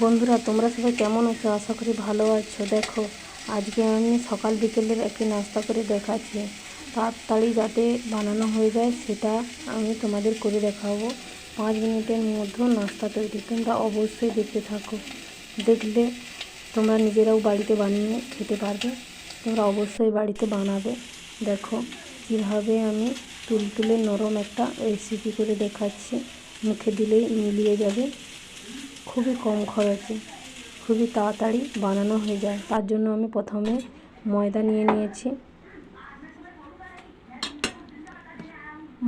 বন্ধুরা, তোমরা সবাই কেমন আছো? আশা করি ভালো আছো। দেখো, আজকে আমি সকাল বিকেলের একটি নাস্তা করে দেখাচ্ছি। তাড়াতাড়ি যাতে বানানো হয়ে যায়, সেটা আমি তোমাদের করে দেখাবো। পাঁচ মিনিটের মধ্যে নাস্তা তৈরি। তোমরা অবশ্যই দেখতে থাকো। দেখলে তোমরা নিজেরাও বাড়িতে বানিয়ে খেতে পারবে। তোমরা অবশ্যই বাড়িতে বানাবে। দেখো, কীভাবে আমি তুলতুলে নরম একটা রেসিপি করে দেখাচ্ছি। মুখে দিলেই মিলিয়ে যাবে। খুবই কম খরচে, খুবই তাড়াতাড়ি বানানো হয়ে যায়। তার জন্য আমি প্রথমে ময়দা নিয়ে নিয়েছি।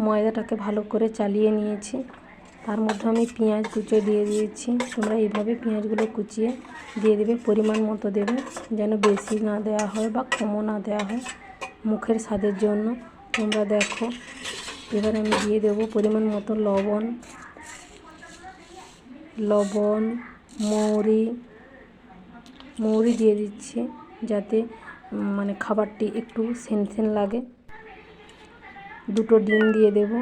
ময়দাটাকে ভালো করে চালিয়ে নিয়েছি। তার মধ্যে আমি পেঁয়াজ কুচো দিয়ে দিয়েছি। তোমরা এইভাবে পেঁয়াজগুলো কুচিয়ে দিয়ে দেবে, পরিমাণ মতো দেবে, যেন বেশি না দেওয়া হয় বা কমও না দেওয়া হয় মুখের স্বাদের জন্য। তোমরা দেখো, এবার আমি দিয়ে দেবো পরিমাণ মতো লবণ লবণ, মৌরি মৌরি দিয়ে দিচ্ছি যাতে মানে খাবারটি একটু সেন সেন লাগে। দুটো ডিম দিয়ে দেব।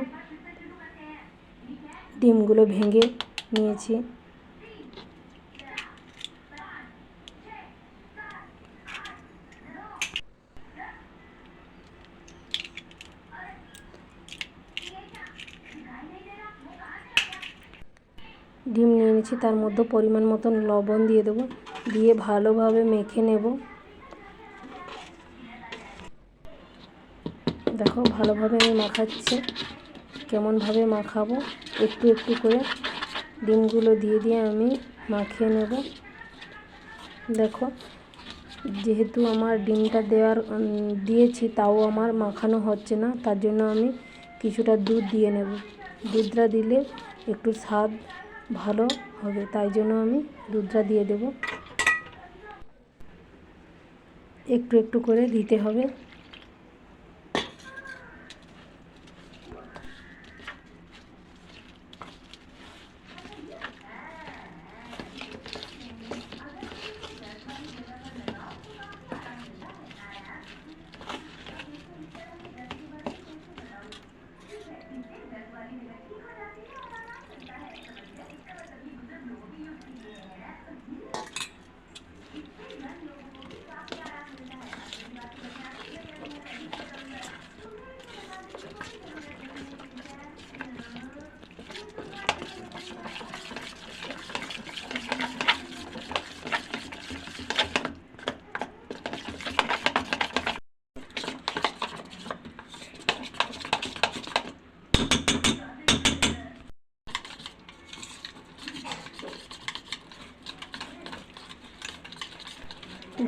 ডিমগুলো ভেঙে নিয়েছি। ডিম নিয়েছি, তার মধ্যে পরিমাণ মতন লবণ দিয়ে দেবো, দিয়ে ভালোভাবে মেখে নেব। দেখো, ভালোভাবে আমি মাখাচ্ছি। কেমনভাবে মাখাবো, একটু একটু করে ডিমগুলো দিয়ে দিয়ে আমি মাখিয়ে নেব। দেখো, যেহেতু আমার ডিমটা দেওয়ার দিয়েছি, তাও আমার মাখানো হচ্ছে না, তার জন্য আমি কিছুটা দুধ দিয়ে নেব। দুধটা দিলে একটু স্বাদ ভালো হবে তাই জন্য আমি দুধটা দিয়ে দেব। একটু একটু করে দিতে হবে।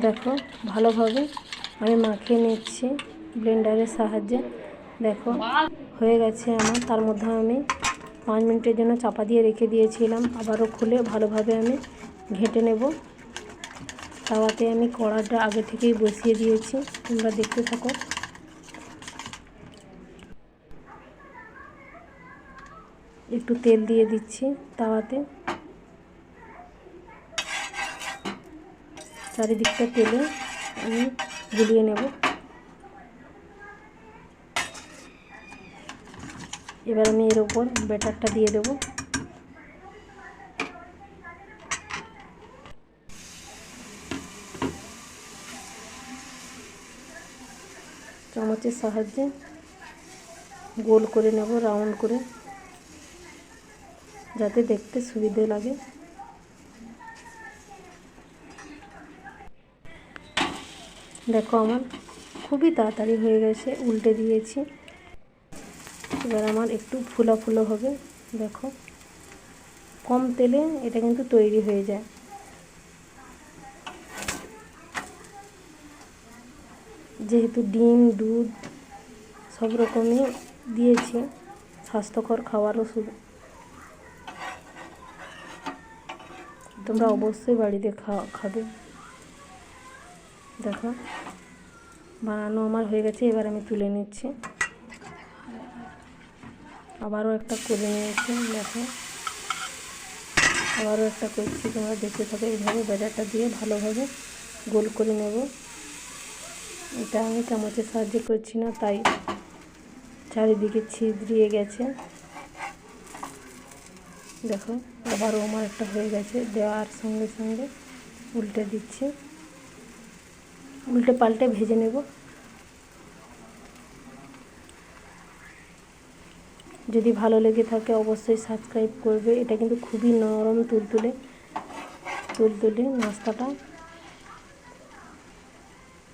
দেখো, ভালোভাবে আমি মাখিয়ে নিচ্ছি ব্লেন্ডারের সাহায্যে। দেখো, হয়ে গেছে আমার। তার মধ্যে আমি পাঁচ মিনিটের জন্য চাপা দিয়ে রেখে দিয়েছিলাম। আবারও খুলে ভালোভাবে আমি ঘেঁটে নেব। তাওয়াতে আমি কড়াটা আগে থেকেই বসিয়ে দিয়েছি। তোমরা দেখতে থাকো। একটু তেল দিয়ে দিচ্ছি তাওয়াতে। চারিদিকটা তেলে আমি গুলিয়ে নেব। এবার আমি এর ওপর ব্যাটারটা দিয়ে দেব। চামচের সাহায্যে গোল করে নেব, রাউন্ড করে, যাতে দেখতে সুবিধে লাগে। আমার খুবই তাড়াতাড়ি হয়ে গেছে, উল্টে দিয়েছি। এবার আমার একটু ফুলা ফুলো হবে, দেখো। কম তেলে এটা কিন্তু তৈরি হয়ে যায়। যেহেতু ডিম, দুধ সব রকমই দিয়েছি, স্বাস্থ্যকর খাবারও শুধু তোমরা অবশ্যই বাড়িতে খাওয়া খাবে। দেখো। বানানো আমার হয়ে গেছে, এবার আমি তুলে নিচ্ছি। আবারও একটা করে নিয়েছি, দেখো। আবারও একটা করছি, তোমরা দেখতে থাকো, এইভাবে বেজারটা দিয়ে ভালোভাবে গোল করে নেব। এটা আমি চামচের সাহায্যে করছি না, তাই চারিদিকে ছিদ্রিয়ে গেছে। দেখো, আবারও আমার একটা হয়ে গেছে, দেওয়ার সঙ্গে সঙ্গে উল্টে দিচ্ছি। উল্টে পাল্টে ভেজে নেব। যদি ভালো লেগে থাকে অবশ্যই সাবস্ক্রাইব করবে। এটা কিন্তু খুবই নরম তুলতুলে। তুলতুলে নাস্তাটা।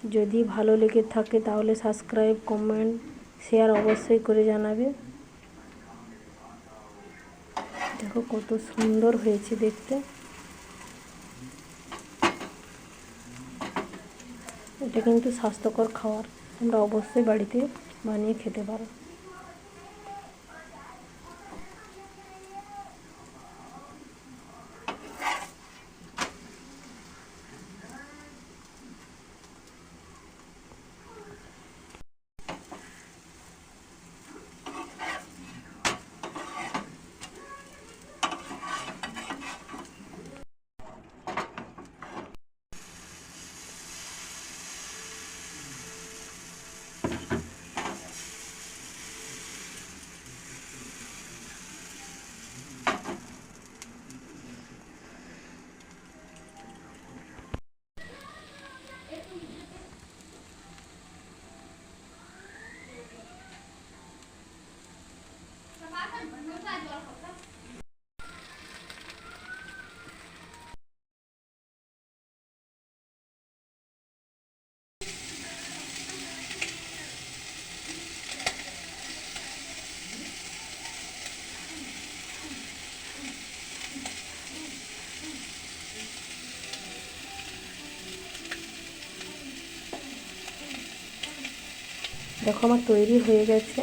যদি ভালো লেগে থাকে তাহলে সাবস্ক্রাইব কমেন্ট শেয়ার অবশ্যই করে জানাবে। দেখো কত সুন্দর হয়েছে দেখতে। এটা কিন্তু স্বাস্থ্যকর খাবার আমরা অবশ্যই বাড়িতে বানিয়ে খেতে পারো। দেখো আমার তৈরি হয়ে গেছে।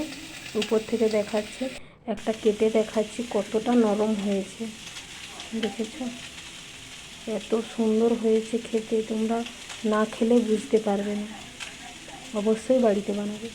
উপর থেকে দেখাচ্ছে। একটা কেটে দেখাচ্ছি কতটা নরম হয়েছে। দেখেছ? এত সুন্দর হয়েছে খেতে, তোমরা না খেলে বুঝতে পারবে না। অবশ্যই বাড়িতে বানাবে।